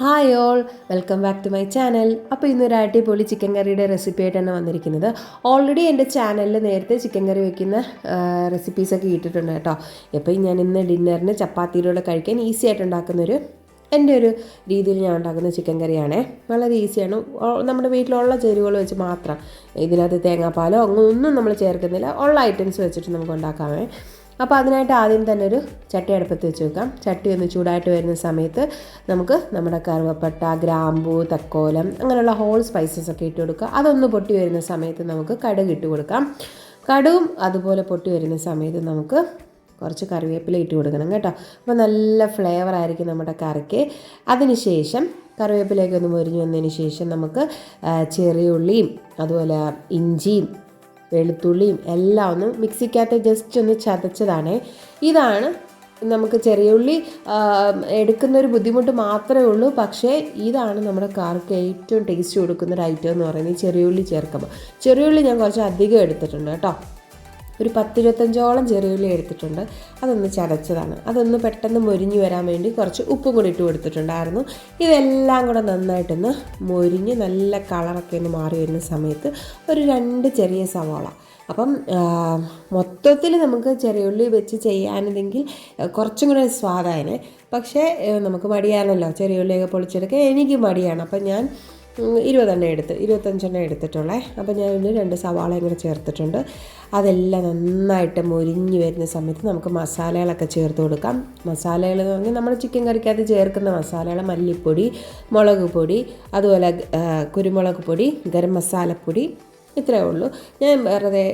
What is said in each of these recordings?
Hi all welcome back to my channel അപ്പോൾ ഇന്നൊരു അടിപൊളി ചിക്കൻ കറിയുടെ റെസിപ്പി ആയിട്ടാണ് വന്നിരിക്കുന്നത്. ഓൾറെഡി എന്റെ ചാനലിൽ നേരത്തെ ചിക്കൻ കറി വെക്കുന്ന റെസിപ്പീസൊക്കെ ഇട്ടിട്ടുണ്ട് കേട്ടോ. അപ്പോൾ ഞാൻ ഇന്ന് ഡിന്നറിന് ചപ്പാത്തിയിലൂടെ കഴിക്കാൻ ഈസി ആയിട്ട് ഉണ്ടാക്കുന്നൊരു എന്റെ ഒരു രീതിയിൽ ഞാൻ ഉണ്ടാക്കുന്ന ചിക്കൻ കറിയാണേ വളരെ ഈസിയാണ് നമ്മുടെ വീട്ടിലുള്ള ചേരുവകൾ വെച്ച് മാത്രം. ഇതിനകത്ത് തേങ്ങാപ്പാലോ ഒന്നും നമ്മൾ ചേർക്കുന്നില്ല. ഉള്ള ഐറ്റംസ് വെച്ചിട്ട് നമുക്ക് ഉണ്ടാക്കാമേ. അപ്പോൾ അതിനായിട്ട് ആദ്യം തന്നെ ഒരു ചട്ടി അടുപ്പത്ത് വെച്ച് വെക്കാം. ചട്ടി ഒന്ന് ചൂടായിട്ട് വരുന്ന സമയത്ത് നമുക്ക് നമ്മുടെ കറുവപ്പട്ട ഗ്രാമ്പൂ തക്കോലം അങ്ങനെയുള്ള ഹോൾ സ്പൈസസ് ഒക്കെ ഇട്ട് കൊടുക്കുക. അതൊന്ന് പൊട്ടി വരുന്ന സമയത്ത് നമുക്ക് കടുക് ഇട്ട് കൊടുക്കാം. കടുവും അതുപോലെ പൊട്ടി വരുന്ന സമയത്ത് നമുക്ക് കുറച്ച് കറിവേപ്പില ഇട്ട് കൊടുക്കണം കേട്ടോ. അപ്പോൾ നല്ല ഫ്ലേവർ ആയിരിക്കും നമ്മുടെ കറിക്ക്. അതിനുശേഷം കറിവേപ്പിലയൊക്കെ ഒന്ന് മുരിഞ്ഞു വന്നതിന് ശേഷം നമുക്ക് ചെറിയുള്ളിയും അതുപോലെ ഇഞ്ചിയും വെളുത്തുള്ളിയും എല്ലാം ഒന്ന് മിക്സിക്കകത്ത് ജസ്റ്റ് ഒന്ന് ചതച്ചതാണ്. ഇതാണ് നമുക്ക് ചെറിയ ഉള്ളി എടുക്കുന്ന ഒരു ബുദ്ധിമുട്ട് മാത്രമേ ഉള്ളൂ. പക്ഷേ ഇതാണ് നമ്മുടെ കാർക്ക് ഏറ്റവും ടേസ്റ്റ് കൊടുക്കുന്ന ഒരു ഐറ്റം എന്ന് പറയുന്നത് ചെറിയ ഉള്ളി ചേർക്കുമ്പോൾ. ചെറിയ ഉള്ളി ഞാൻ കുറച്ച് അധികം എടുത്തിട്ടുണ്ട് കേട്ടോ. ഒരു പത്തിരുപത്തഞ്ചോളം ചെറിയുള്ളി എടുത്തിട്ടുണ്ട്. അതൊന്ന് ചതച്ചതാണ്. അതൊന്ന് പെട്ടെന്ന് മൊരിഞ്ഞ് വരാൻ വേണ്ടി കുറച്ച് ഉപ്പും കൂടി ഇട്ട് കൊടുത്തിട്ടുണ്ടായിരുന്നു. ഇതെല്ലാം കൂടെ നന്നായിട്ടൊന്ന് മൊരിഞ്ഞ് നല്ല കളറൊക്കെ ഒന്ന് മാറി വരുന്ന സമയത്ത് ഒരു രണ്ട് ചെറിയ സവാള. അപ്പം മൊത്തത്തിൽ നമുക്ക് ചെറിയുള്ളി വെച്ച് ചെയ്യാനുണ്ടെങ്കിൽ കുറച്ചും കൂടെ സ്വാദായനെ. പക്ഷേ നമുക്ക് മടിയാണല്ലോ. ചെറിയുള്ളിയൊക്കെ പൊളിച്ചെടുക്കാൻ എനിക്ക് മടിയാണ്. അപ്പം ഞാൻ ഇരുപതെണ്ണം എടുത്ത് ഇരുപത്തഞ്ചെണ്ണം എടുത്തിട്ടുള്ളേ. അപ്പോൾ ഞാൻ ഇതിന് രണ്ട് സവാളയും കൂടെ ചേർത്തിട്ടുണ്ട്. അതെല്ലാം നന്നായിട്ട് മൊരിഞ്ഞ് വരുന്ന സമയത്ത് നമുക്ക് മസാലകളൊക്കെ ചേർത്ത് കൊടുക്കാം. മസാലകൾ എന്ന് പറഞ്ഞാൽ നമ്മൾ ചിക്കൻ കറിക്കകത്ത് ചേർക്കുന്ന മസാലകൾ മല്ലിപ്പൊടി മുളക് പൊടി അതുപോലെ കുരുമുളക് പൊടി ഗരം മസാലപ്പൊടി ഇത്രയേ ഉള്ളൂ. ഞാൻ വെറുതെ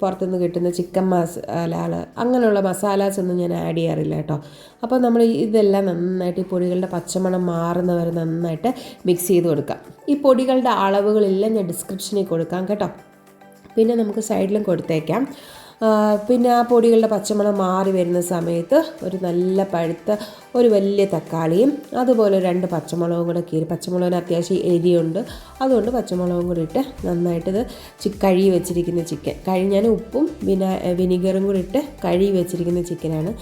പുറത്തുനിന്ന് കിട്ടുന്ന ചിക്കൻ മസാലകൾ അങ്ങനെയുള്ള മസാലാസ് ഒന്നും ഞാൻ ആഡ് ചെയ്യാറില്ല കേട്ടോ. അപ്പോൾ നമ്മൾ ഇതെല്ലാം നന്നായിട്ട് ഈ പൊടികളുടെ പച്ചമണം മാറുന്നവരെ നന്നായിട്ട് മിക്സ് ചെയ്ത് കൊടുക്കാം. ഈ പൊടികളുടെ അളവുകളെല്ലാം ഞാൻ ഡിസ്ക്രിപ്ഷനിൽ കൊടുക്കാം കേട്ടോ. പിന്നെ നമുക്ക് സൈഡിലും കൊടുത്തേക്കാം. പിന്നെ ആ പൊടികളുടെ പച്ചമണം മാറി വരുന്ന സമയത്ത് ഒരു നല്ല പഴുത്ത ഒരു വലിയ തക്കാളിയും അതുപോലെ രണ്ട് പച്ചമുളകും കൂടെ കീറി. പച്ചമുളകിന് അത്യാവശ്യം എരിയുണ്ട് അതുകൊണ്ട് പച്ചമുളകും കൂടി ഇട്ട് നന്നായിട്ട് ഇത് ചി കഴുകി വെച്ചിരിക്കുന്ന ചിക്കൻ. കഴി ഞാൻ ഉപ്പും വിനാ വിനിഗറും കൂടി ഇട്ട് കഴുകി വെച്ചിരിക്കുന്ന ചിക്കനാണ്.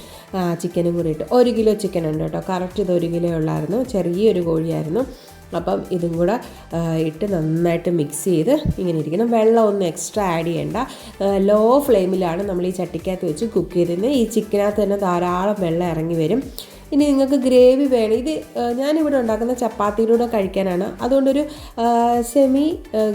ചിക്കനും കൂടി ഇട്ട്. ഒരു കിലോ ചിക്കൻ ഉണ്ട് കേട്ടോ. കറക്റ്റ് ഇത് ഒരു കിലോ ഉള്ളായിരുന്നു. ചെറിയൊരു കോഴിയായിരുന്നു. അപ്പം ഇതും കൂടെ ഇട്ട് നന്നായിട്ട് മിക്സ് ചെയ്ത് ഇങ്ങനെ ഇരിക്കണം. വെള്ളം ഒന്നും എക്സ്ട്രാ ആഡ് ചെയ്യേണ്ട. ലോ ഫ്ലെയിമിലാണ് നമ്മൾ ഈ ചട്ടിക്കകത്ത് വെച്ച് കുക്ക് ചെയ്തിരുന്നത് ഈ ചിക്കനകത്ത് തന്നെ ധാരാളം വെള്ളം ഇറങ്ങി വരും. ഇനി നിങ്ങൾക്ക് ഗ്രേവി വേണം. ഇത് ഞാനിവിടെ ഉണ്ടാക്കുന്ന ചപ്പാത്തിയിലൂടെ കഴിക്കാനാണ്. അതുകൊണ്ടൊരു സെമി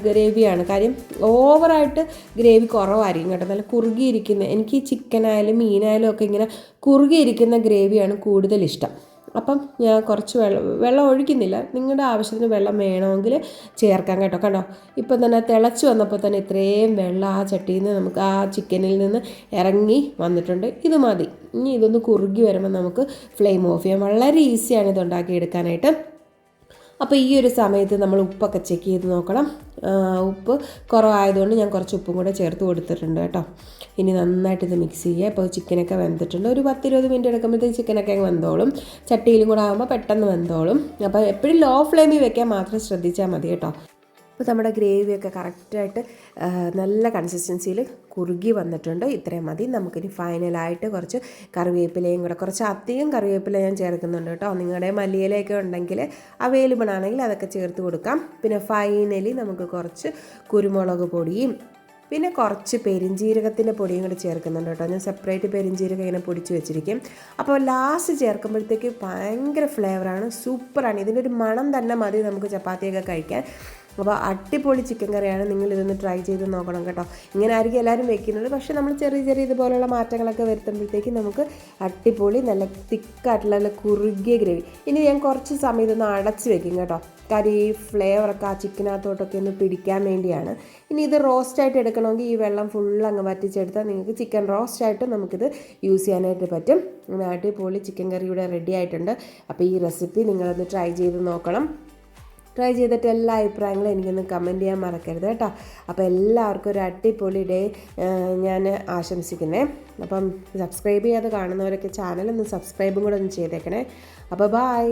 ഗ്രേവിയാണ് കാര്യം ഓവറായിട്ട് ഗ്രേവി കുറവായിരിക്കും കേട്ടോ. നല്ല കുറുകിയിരിക്കുന്ന എനിക്ക് ചിക്കനായാലും മീനായാലും ഒക്കെ ഇങ്ങനെ കുറുകിയിരിക്കുന്ന ഗ്രേവിയാണ് കൂടുതൽ ഇഷ്ടം അപ്പം ഞാൻ കുറച്ച് വെള്ളം വെള്ളം ഒഴിക്കുന്നില്ല. നിങ്ങളുടെ ആവശ്യത്തിന് വെള്ളം വേണമെങ്കിൽ ചേർക്കാം കേട്ടോ. കണ്ടോ? ഇപ്പം തന്നെ തിളച്ച് വന്നപ്പോൾ തന്നെ ഇത്രയും വെള്ളം ആ ചട്ടിയിൽ നിന്ന് നമുക്ക് ആ ചിക്കനിൽ നിന്ന് ഇറങ്ങി വന്നിട്ടുണ്ട്. ഇത് മതി. ഇനി ഇതൊന്ന് കുറുകി വരുമ്പോൾ നമുക്ക് ഫ്ലെയിം ഓഫ് ചെയ്യാം. വളരെ ഈസിയാണ് ഇത് ഉണ്ടാക്കിയെടുക്കാനായിട്ട്. അപ്പോൾ ഈ ഒരു സമയത്ത് നമ്മൾ ഉപ്പൊക്കെ ചെക്ക് ചെയ്ത് നോക്കണം. ഉപ്പ് കുറവായതുകൊണ്ട് ഞാൻ കുറച്ച് ഉപ്പും കൂടെ ചേർത്ത് കൊടുത്തിട്ടുണ്ട് കേട്ടോ. ഇനി നന്നായിട്ട് ഇത് മിക്സ് ചെയ്യുക. ഇപ്പോൾ ചിക്കനൊക്കെ വെന്തിട്ടുണ്ട്. ഒരു പത്തിരുപത് മിനിറ്റ് എടുക്കുമ്പോഴത്തേക്ക് ചിക്കനൊക്കെ അങ്ങ് വെന്തോളും. ചട്ടിയിലും കൂടെ ആകുമ്പോൾ പെട്ടെന്ന് വെന്തോളും. അപ്പോൾ എപ്പോഴും ലോ ഫ്ലെയിമിൽ വെക്കാൻ മാത്രം ശ്രദ്ധിച്ചാൽ മതി കേട്ടോ. അപ്പോൾ നമ്മുടെ ഗ്രേവിയൊക്കെ കറക്റ്റായിട്ട് നല്ല കൺസിസ്റ്റൻസിയിൽ കുറുകി വന്നിട്ടുണ്ട്. ഇത്രയും മതി. നമുക്കിനി ഫൈനലായിട്ട് കുറച്ച് കറിവേപ്പിലയും കൂടെ കുറച്ച് അധികം കറിവേപ്പില ഞാൻ ചേർക്കുന്നുണ്ട് കേട്ടോ. നിങ്ങളുടെ മല്ലിയിലൊക്കെ ഉണ്ടെങ്കിൽ അവൈലബിൾ ആണെങ്കിൽ അതൊക്കെ ചേർത്ത് കൊടുക്കാം. പിന്നെ ഫൈനലി നമുക്ക് കുറച്ച് കുരുമുളക് പൊടിയും പിന്നെ കുറച്ച് പെരിഞ്ജീരകത്തിന്റെ പൊടിയും കൂടി ചേർക്കുന്നുണ്ട് കേട്ടോ. ഞാൻ സെപ്പറേറ്റ് പെരിഞ്ജീരകം ഇങ്ങനെ പൊടിച്ച് വെച്ചിരിക്കും. അപ്പോൾ ലാസ്റ്റ് ചേർക്കുമ്പോഴത്തേക്ക് ഭയങ്കര ഫ്ലേവറാണ് സൂപ്പറാണ് ഇതിന്റെ ഒരു മണം തന്നെ മതി നമുക്ക് ചപ്പാത്തിയൊക്കെ കഴിക്കാൻ. അപ്പോൾ അടിപൊളി ചിക്കൻ കറിയാണ്. നിങ്ങൾ ഇതൊന്ന് ട്രൈ ചെയ്ത് നോക്കണം കേട്ടോ. ഇങ്ങനെ ആയിരിക്കും എല്ലാവരും വെക്കുന്നത്. പക്ഷേ നമ്മൾ ചെറിയ ചെറിയ ഇതുപോലുള്ള മാറ്റങ്ങളൊക്കെ വരുത്തുമ്പോഴത്തേക്ക് നമുക്ക് അടിപൊളി നല്ല തിക്കായിട്ടുള്ള നല്ല കുറുകിയ ഗ്രേവി ഇനി ഞാൻ കുറച്ച് സമയം ഇതൊന്ന് അടച്ച് വെക്കും കേട്ടോ. കറി ഫ്ലേവറൊക്കെ ആ ചിക്കനകത്തോട്ടൊക്കെ ഒന്ന് പിടിക്കാൻ വേണ്ടിയാണ്. ഇനി ഇത് റോസ്റ്റായിട്ട് എടുക്കണമെങ്കിൽ ഈ വെള്ളം ഫുൾ അങ്ങ് വറ്റിച്ചെടുത്താൽ നിങ്ങൾക്ക് ചിക്കൻ റോസ്റ്റായിട്ട് നമുക്കിത് യൂസ് ചെയ്യാനായിട്ട് പറ്റും. അടിപൊളി ചിക്കൻ കറി ഇവിടെ റെഡി ആയിട്ടുണ്ട്. അപ്പോൾ ഈ റെസിപ്പി നിങ്ങളൊന്ന് ട്രൈ ചെയ്ത് നോക്കണം. ട്രൈ ചെയ്തിട്ട് എല്ലാ അഭിപ്രായങ്ങളും എനിക്കൊന്ന് കമന്റ് ചെയ്യാൻ മറക്കരുത് കേട്ടോ. അപ്പോൾ എല്ലാവർക്കും ഒരു അടിപൊളി ഡേ ഞാൻ ആശംസിക്കുന്നേ. അപ്പം സബ്സ്ക്രൈബ് ചെയ്യാതെ കാണുന്നവരൊക്കെ ചാനൽ ഒന്ന് സബ്സ്ക്രൈബും കൂടെ ഒന്ന് ചെയ്തേക്കണേ. അപ്പോൾ ബായ്